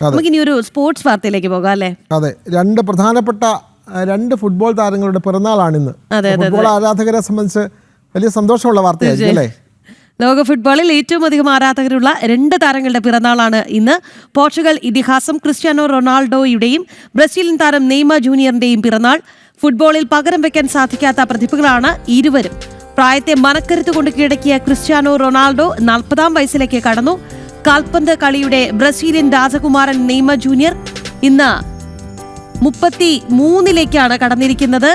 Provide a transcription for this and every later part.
നമുക്കിനി ഒരു സ്പോർട്സ് വാർത്തയിലേക്ക് പോകാം അല്ലേ? അതെ. രണ്ട് പ്രധാനപ്പെട്ട രണ്ട് ഫുട്ബോൾ താരങ്ങളുടെ പിറന്നാളാണിന്ന്. ഫുട്ബോൾ ആരാധകരെ സംബന്ധിച്ച് വലിയ സന്തോഷമുള്ള വാർത്തയായിരിക്കും അല്ലേ? ലോക ഫുട്ബോളിൽ ഏറ്റവും അധികം ആരാധകരുള്ള രണ്ട് താരങ്ങളുടെ പിറന്നാളാണ് ഇന്ന്. പോർച്ചുഗൽ ഇതിഹാസം ക്രിസ്ത്യാനോ റൊണാൾഡോയുടെയും ബ്രസീലിയൻ താരം നെയ്മ ജൂനിയറിന്റെയും പിറന്നാൾ. ഫുട്ബോളിൽ പകരം വെക്കാൻ സാധിക്കാത്ത പ്രതിഭകളാണ് ഇരുവരും. പ്രായത്തെ മനക്കരുത്ത് കൊണ്ട് കീഴടക്കിയ ക്രിസ്ത്യാനോ റൊണാൾഡോ നാൽപ്പതാം വയസ്സിലേക്ക് കടന്നു. കാൽപന്ത് കളിയുടെ ബ്രസീലിയൻ രാജകുമാരൻ നെയ്മ ജൂനിയർ ഇന്ന് മുപ്പത്തി മൂന്നിലേക്കാണ് കടന്നിരിക്കുന്നത്.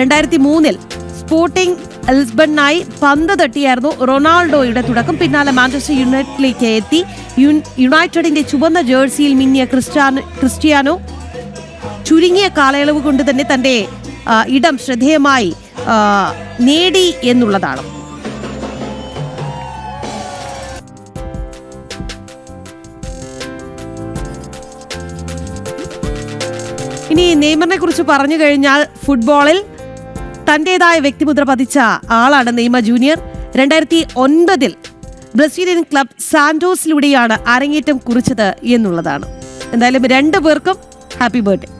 രണ്ടായിരത്തി മൂന്നിൽ സ്പോർട്ടിംഗ് എൽസ്ബണ്ണായി പന്ത് തട്ടിയായിരുന്നു റൊണാൾഡോയുടെ തുടക്കം. പിന്നാലെ മാഞ്ചസ്റ്റർ യുണൈറ്റഡിലേക്ക് എത്തി. യുണൈറ്റഡിന്റെ ചുവന്ന ജേഴ്സിയിൽ മിന്നിയ ക്രിസ്ത്യാനോ ക്രിസ്റ്റിയാനോ ചുരുങ്ങിയ കാലയളവ് കൊണ്ട് തന്നെ തന്റെ ഇടം ശ്രദ്ധേയമായി നേടി എന്നുള്ളതാണ്. ഇനി നെയ്മറിനെ കുറിച്ച് പറഞ്ഞു കഴിഞ്ഞാൽ ഫുട്ബോളിൽ തന്റേതായ വ്യക്തിമുദ്ര പതിച്ച ആളാണ് നെയ്മ ജൂനിയർ. രണ്ടായിരത്തി ഒൻപതിൽ ബ്രസീലിയൻ ക്ലബ് സാന്റോസിലൂടെയാണ് അരങ്ങേറ്റം കുറിച്ചത് എന്നുള്ളതാണ്. എന്തായാലും രണ്ടു പേർക്കും ഹാപ്പി ബർത്ത്ഡേ.